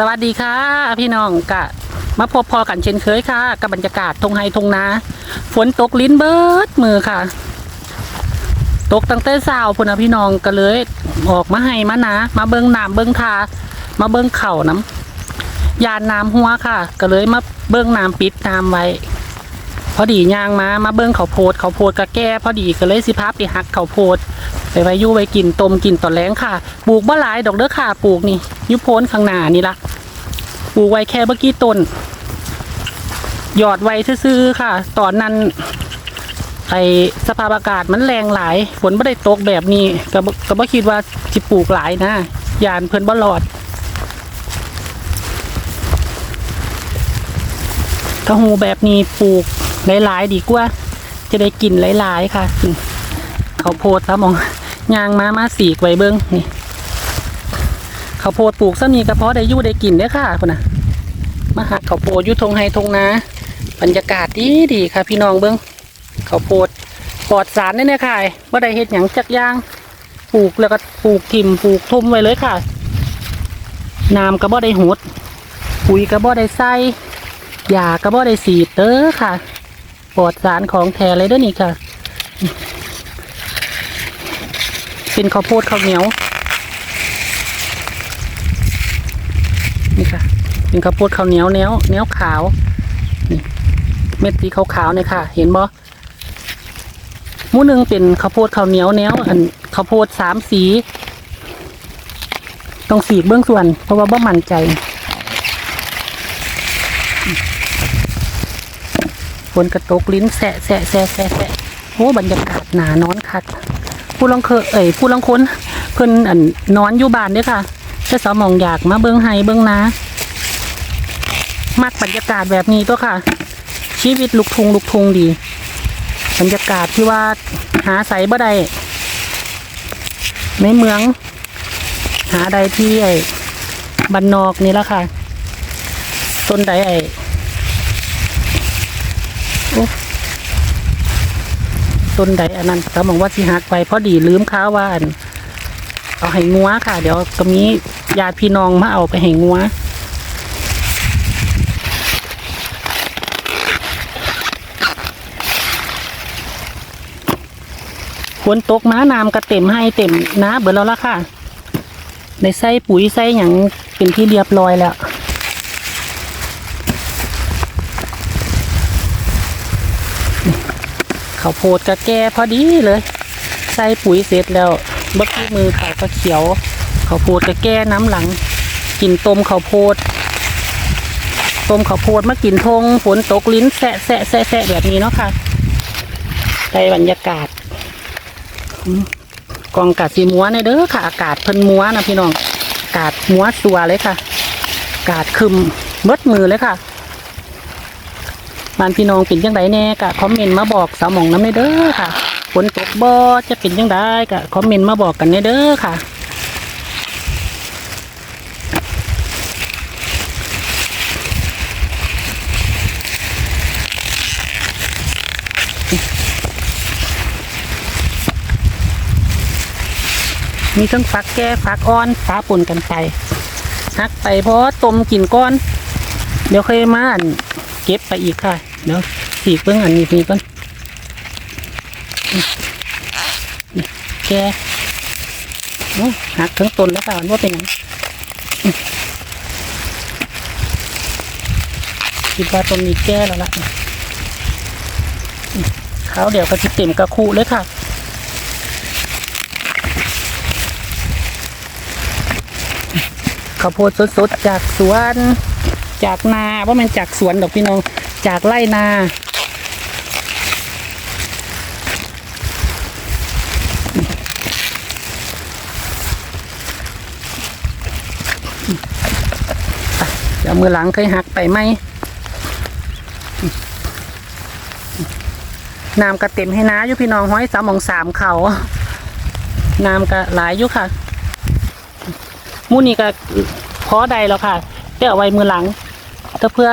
สวัสดีค่ะ พี่น้องกะมาพบพอกันเช่นเคยค่ะ กับบรรยากาศทงไฮทงนา ฝนตกลิ้นเบิดมือค่ะ ตกตั้งแต่เช้าพุ่นนะพี่น้องก็เลย ออกมาให้มานะมาเบิ้งน้ำเบิ้งทามาเบิ้งเข่าน้ำยานน้ำหัวค่ะ ก็เลยมาเบิ้งน้ำปิดน้ำไว้ พอดีย่างมามาเบิ้งเขาโพดเขาโพดกะแก้พอดีก็เลยสิพาไปหักเขาโพด ไปไว้ยู่ไว้กินต้มกินตอนแรงค่ะปลูกบ่หลายดอกเด้อค่ะปลูกนี่ยุโพนข้างหน้านี่ละปลูกไว้แค่เมื่อกี้ต้นหยอดไว้ซื่อค่ะ ตอนนั้นไอสภาพอากาศมันแรงหลายฝนไม่ได้ตกแบบนี้ก็บก็บ่คิดว่าสิปลูกหลายนะยานเพิ่นบ่รอดกระหูแบบนี้ปลูกหลายๆ ดีกว่า จะได้กินหลายๆ ค่ะ เขาโพดครับมอง ยางมามาสีกไว้เบิ้งนี่เขาวโพดปลูกซะมีกระเพาะได้ยู่ได้กินเด้ค่ะพุ่นนะมาหักเขาวโพดยู่ทงไฮทงนาบรรยากาศดีดีค่ะ พี่น้องเบิ้งข้าวโพดปลอดสารเนี่ยนะค่ะว่าได้เฮ็ดหยังจักย่างปลูกแล้วก็ปลูกทิมปลูกทุ่มไว้เลยค่ะน้ำก็บ่ได้หดปุ๋ยก็บ่ได้ใส่ยาก็บ่ได้สีเด้อค่ะ ปลอดสารของแท้เลยด้อนี่ค่ะ เป็นข้าวโพดข้าวเหนียว นี่ค่ะเป็นข้าวโพดข้าวเหนียวแนวแนวขาวนี่เม็ดสีขาวๆเนี่ยค่ะ เห็นบ่หมูหนึ่งเป็นข้าวโพดข้าวเหนียวแนวอันข้าวโพดสามสีต้องสีเบื้องส่วน เพราะว่าบ่มั่นใจฝนกระตกลิ้นแสะแสะแสะแสะแสะโอ้บรรยากาศหนานอนคัด ผู้ลังเคยเอ่ยผู้ลังค้นเพิ่นอันนอนอยู่บ้านเด้อค่ะแต่สาวมองอยากมาเบิ้งไห้เบิ้งนามักบรรยากาศแบบนี้ตัวค่ะ ชีวิตลุกทุงลุกทุงดี บรรยากาศที่ว่าหาใสบ่ได้ในเมือง หาใดที่ไอ้บันนอกนี่ละค่ะ ต้นใดไอ้โอ้ ต้นใดอันนั้นเขาบอกว่าสิหักไปพอดีลืมค้าว่าอันเอาให้งัวค่ะ เดี๋ยวตรงนี้ญาติพี่น้องมาเอาไปให้งัวฝนตกมาน้ำก็เต็มให้เต็มน้าเบิดแล้วล่ะค่ะในใส่ปุ๋ยใส่หยังเป็นที่เรียบร้อยแล้ว ข้าวโพดก็แก่พอดีเลย ใส่ปุ๋ยเสร็จแล้วเบิกมือเขาก็เขียวข้าวโพดก็แก่น้ำหลัง กินต้มข้าวโพดต้มข้าวโพดมากินทงฝนตกลิ้นแสะแสะแสะแสะแบบนี้เนาะค่ะได้บรรยากาศกองกาดสีมัวในเด้อค่ะ อากาศเพิ่นมัวนะพี่น้อง กาศมัวสัวเลยค่ะ กาศคึมเบิดมือเลยค่ะ บ้านพี่น้องเป็นยังไงแน่กะคอมเมนต์มาบอกสาวหมองน้ำในเด้อค่ะฝนตกบ่จะเป็นยังไงกะคอมเมนต์มาบอกกันในเด้อค่ะมีทั้งฟักแก่ฟักอ่อนฟ้าปนกันไปหักไปเพราะต้มกินก้อน เดี๋ยวเคยมานเก็บไปอีกค่ะ เดี๋ยวสีเบื้องอันนี้นี่ก่อนนี่นี่แก่โอ้หักทั้งต้นแล้วค่ะว่าเป็นยังคิดว่าต้นนี้แก่แล้วล่ะเขาเดี๋ยวก็จะเต็มกระคูเลยค่ะข้าวโพดสดๆจากสวน จากนาว่ามันจากสวนดอกพี่น้อง จากไร่นา เดี๋ยวมือหลังเคยหักไปไหมน้ำกระเต็มให้น้าอยู่พี่น้องห้อยสามองสามเขาน้ำก็หลายอยู่ค่ะมูนี่ก็พอใดแล้วค่ะได้เอาไว้มือหลังถ้าเพื่อ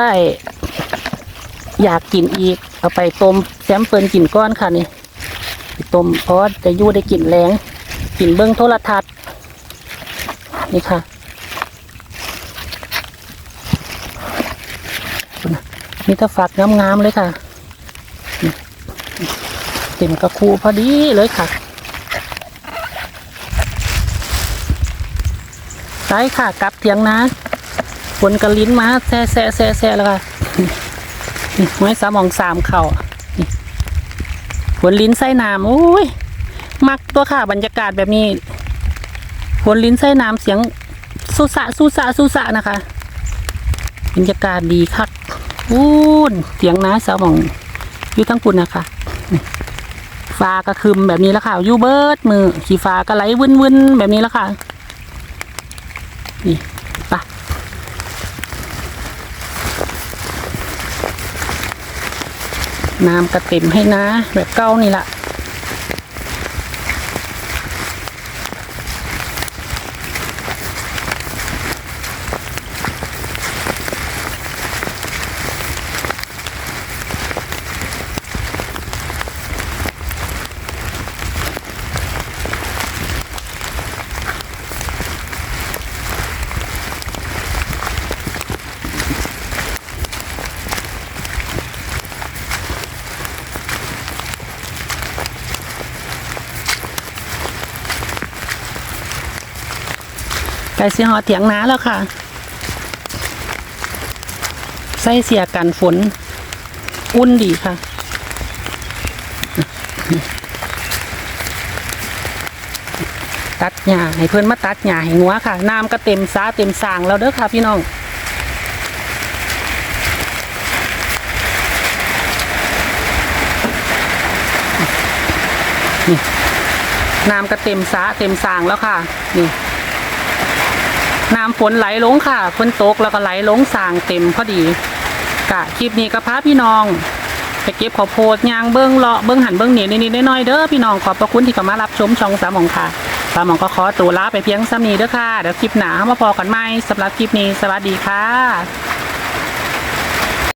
อยากกินอีก เอาไปต้มแซมเปิลกินก้อนค่ะนี่ต้มเพราะจะยู่ได้กลิ่นแรงกลิ่นเบิ้องโทรทัศน์นี่ค่ะนะมีแต่ฝักงามๆเลยค่ะเต็มกระคูพอดีเลยค่ะไปค่ะกลับเถียงนะฝนกระลิ้นมาแซ่แซ่แซ่แซ่แล้วค่ะ นี่ไม้สามองสามเข่านี่ฝนลิ้นไส้น้ำโอ้ย มักตัวค่ะบรรยากาศแบบนี้ฝนลิ้นไส้น้ำเสียงสุสะสุสะสุสะนะคะ บรรยากาศดีคักอูนเสียงน้าสาวหมองอยู่ทั้งปุ่นนะคะ ฟ้าก็คืมแบบนี้แล้วค่ะยูเบิร์ดมือขี่ฟ้าก็ไหลวุ่นวุ่นๆแบบนี้แล้วค่ะนี่ไปะ น้ำกระเต็มให้นะ แบบเก้านี่ละ ไก่สีหอเถียงนาแล้วค่ะ ใส่เสียกันฝน อุ่นดีค่ะ ตัดหญ้าให้เพื่อนมาตัดหญ้าให้งัวค่ะ น้ำก็เต็มซาเต็มสางแล้วเด้อค่ะพี่น้องนี่น้ำก็เต็มสาเต็มสางแล้วค่ะ นี่ น้ำฝนไหลลงค่ะฝนตกแล้วก็ไหลลงสางเต็มพอดีกะคลิปนี้ก็พาพี่น้องไปเก็บข้าวโพดยางเบิ้งเลาะเบิ้งหันเบิ้งเหนียนิดๆน้อยๆเด้อพี่น้องขอบพระคุณที่เข้ามารับชมช่องสามองค่ะสามหมองก็ขอตัวลาไปเพียงซ้ำนี้เด้อค่ะเดี๋ยวคลิปหนามาพอกันไหมสำหรับคลิปนี้สวัสดีค่ะ